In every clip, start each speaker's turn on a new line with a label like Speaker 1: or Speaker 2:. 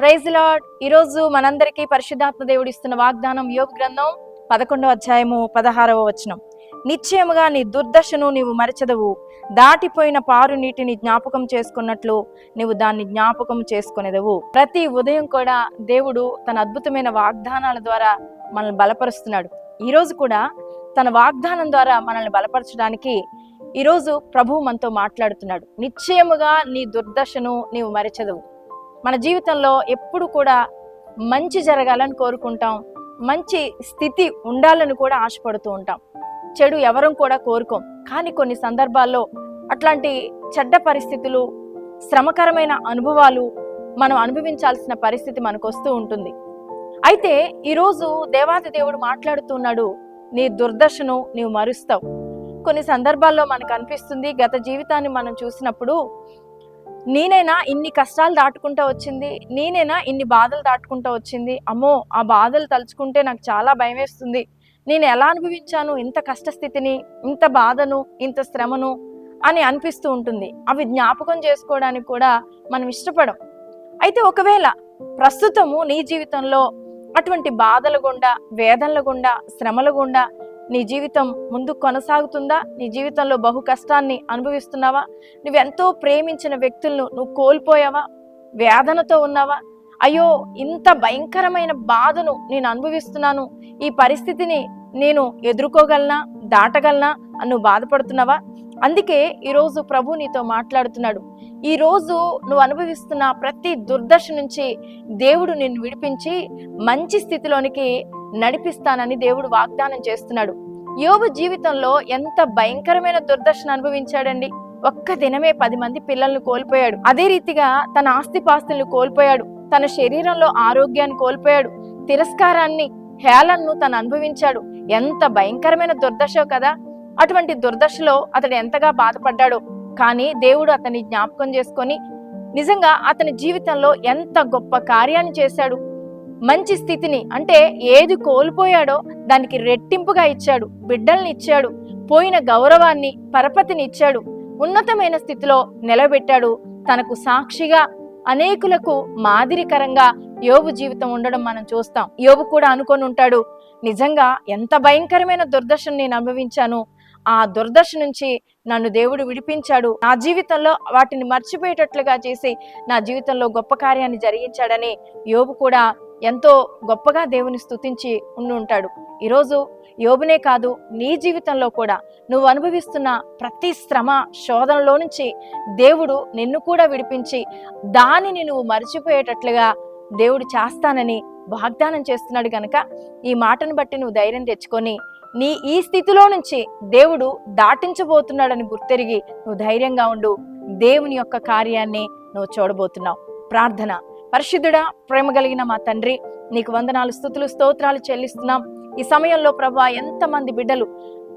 Speaker 1: Praise lord ఈరోజు మనందరికీ పరిశుద్ధాత్మ దేవుడు ఇస్తున్న వాగ్దానం యోగ గ్రంథం పదకొండవ అధ్యాయము పదహారవ వచనం. నిశ్చయముగా నీ దుర్దశను నీవు మరచదవు. దాటిపోయిన పారు నీటిని జ్ఞాపకం చేసుకున్నట్లు నీవు దాన్ని జ్ఞాపకం చేసుకునేదవు. ప్రతి ఉదయం కూడా దేవుడు తన అద్భుతమైన వాగ్దానాల ద్వారా మనల్ని బలపరుస్తున్నాడు. ఈరోజు కూడా తన వాగ్దానం ద్వారా మనల్ని బలపరచడానికి ఈరోజు ప్రభు మనతో మాట్లాడుతున్నాడు. నిశ్చయముగా నీ దుర్దశను నీవు మరచదవు. మన జీవితంలో ఎప్పుడు కూడా మంచి జరగాలని కోరుకుంటాం. మంచి స్థితి ఉండాలని కూడా ఆశపడుతూ ఉంటాం. చెడు ఎవరం కూడా కోరుకోం. కానీ కొన్ని సందర్భాల్లో అట్లాంటి చెడ్డ పరిస్థితులు శ్రమకరమైన అనుభవాలు మనం అనుభవించాల్సిన పరిస్థితి మనకు వస్తూ ఉంటుంది. అయితే ఈరోజు దేవాది దేవుడు మాట్లాడుతున్నాడు నీ దుర్దశను నీవు మరుస్తావు. కొన్ని సందర్భాల్లో మనకు అనిపిస్తుంది గత జీవితాన్ని మనం చూసినప్పుడు నేనైనా ఇన్ని కష్టాలు దాటుకుంటూ వచ్చింది నేనైనా ఇన్ని బాధలు దాటుకుంటూ వచ్చింది. అమ్మో ఆ బాధలు తలుచుకుంటే నాకు చాలా భయం వేస్తుంది. నేను ఎలా అనుభవించాను ఇంత కష్టస్థితిని ఇంత బాధను ఇంత శ్రమను అని అనిపిస్తూ ఉంటుంది. అవి జ్ఞాపకం చేసుకోవడానికి కూడా మనం ఇష్టపడం. అయితే ఒకవేళ ప్రస్తుతము నీ జీవితంలో అటువంటి బాధల గుండా వేదనల గుండా శ్రమల గుండా నీ జీవితం ముందు కొనసాగుతుందా? నీ జీవితంలో బహు కష్టాన్ని అనుభవిస్తున్నావా? నువ్వెంతో ప్రేమించిన వ్యక్తులను నువ్వు కోల్పోయావా? వేదనతో ఉన్నావా? అయ్యో ఇంత భయంకరమైన బాధను నేను అనుభవిస్తున్నాను. ఈ పరిస్థితిని నేను ఎదుర్కోగలనా? దాటగలనా? అని నువ్వు బాధపడుతున్నావా? అందుకే ఈరోజు ప్రభు నీతో మాట్లాడుతున్నాడు. ఈరోజు నువ్వు అనుభవిస్తున్న ప్రతి దుర్దశ నుంచి దేవుడు నిన్ను విడిపించి మంచి స్థితిలోనికి నడిపిస్తానని దేవుడు వాగ్దానం చేస్తున్నాడు. యోబు జీవితంలో ఎంత భయంకరమైన దుర్దర్శన అనుభవించాడండి. ఒక్క దినమే పది మంది పిల్లల్ని కోల్పోయాడు. అదే రీతిగా తన ఆస్తిపాస్తులను కోల్పోయాడు. తన శరీరంలో ఆరోగ్యాన్ని కోల్పోయాడు. తిరస్కారాన్ని హేళన్ను తను అనుభవించాడు. ఎంత భయంకరమైన దుర్దశో కదా! అటువంటి దుర్దశలో అతడు ఎంతగా బాధపడ్డాడో. కానీ దేవుడు అతన్ని జ్ఞాపకం చేసుకొని నిజంగా అతని జీవితంలో ఎంత గొప్ప కార్యాన్ని చేశాడు. మంచి స్థితిని అంటే ఏది కోల్పోయాడో దానికి రెట్టింపుగా ఇచ్చాడు బిడ్డల్ని ఇచ్చాడు పోయిన గౌరవాన్ని పరపతిని ఇచ్చాడు ఉన్నతమైన స్థితిలో నిలబెట్టాడు. తనకు సాక్షిగా అనేకులకు మాదిరికరంగా యోబు జీవితం ఉండడం మనం చూస్తాం. యోబు కూడా అనుకొని ఉంటాడు నిజంగా ఎంత భయంకరమైన దుర్దశను నేను అనుభవించాను. ఆ దుర్దశ నుంచి నన్ను దేవుడు విడిపించాడు. నా జీవితంలో వాటిని మర్చిపోయేటట్లుగా చేసి నా జీవితంలో గొప్ప కార్యాన్ని జరిగించాడని యోబు కూడా ఎంతో గొప్పగా దేవుని స్థుతించి ఉండి ఉంటాడు. ఈరోజు యోబునే కాదు నీ జీవితంలో కూడా నువ్వు అనుభవిస్తున్న ప్రతి శ్రమ శోధనలో నుంచి దేవుడు నిన్ను కూడా విడిపించి దానిని నువ్వు మర్చిపోయేటట్లుగా దేవుడు చేస్తానని వాగ్దానం చేస్తున్నాడు గనక ఈ మాటను బట్టి నువ్వు ధైర్యం తెచ్చుకొని నీ ఈ స్థితిలో నుంచి దేవుడు దాటించబోతున్నాడని గుర్తెరిగి నువ్వు ధైర్యంగా ఉండు. దేవుని యొక్క కార్యాన్ని నువ్వు చూడబోతున్నావు. ప్రార్థన. పరిశుద్ధుడా ప్రేమ కలిగిన మా తండ్రి నీకు వందనాలు స్థుతులు స్తోత్రాలు చెల్లిస్తున్నాం. ఈ సమయంలో ప్రభా ఎంతమంది బిడ్డలు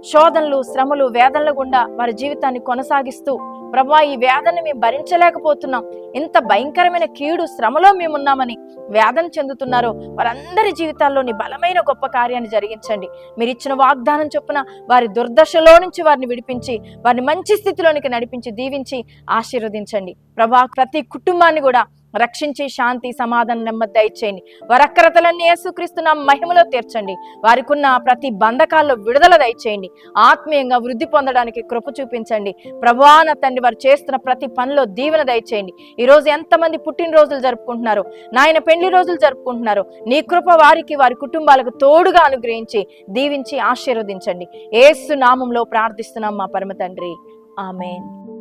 Speaker 1: శోధనలు శ్రమలు వేదనల గుండా వారి జీవితాన్ని కొనసాగిస్తూ ప్రభా ఈ వేదన మేము భరించలేకపోతున్నాం. ఇంత భయంకరమైన కీడు శ్రమలో మేమున్నామని వేదన చెందుతున్నారో వారందరి జీవితాల్లోని బలమైన గొప్ప కార్యాన్ని జరిగించండి. మీరు ఇచ్చిన వాగ్దానం చొప్పున వారి దుర్దశలో నుంచి వారిని విడిపించి వారిని మంచి స్థితిలోనికి నడిపించి దీవించి ఆశీర్వదించండి. ప్రభా ప్రతి కుటుంబాన్ని కూడా రక్షించి శాంతి సమాధానం నెమ్మది దయచేయండి. వారి అక్రతలన్నీ యేసుక్రీస్తున్న మహిమలో తీర్చండి. వారికి ఉన్న ప్రతి బంధకాల్లో విడుదల దయచేయండి. ఆత్మీయంగా వృద్ధి పొందడానికి కృప చూపించండి. ప్రభాన తండ్రి వారు చేస్తున్న ప్రతి పనిలో దీవెన దయచేయండి. ఈరోజు ఎంతమంది పుట్టినరోజులు జరుపుకుంటున్నారు నాయన పెళ్ళి రోజులు జరుపుకుంటున్నారు నీ కృప వారికి వారి కుటుంబాలకు తోడుగా అనుగ్రహించి దీవించి ఆశీర్వదించండి. ఏసు నామంలో ప్రార్థిస్తున్నాం మా పరమ తండ్రి. ఆమెన్.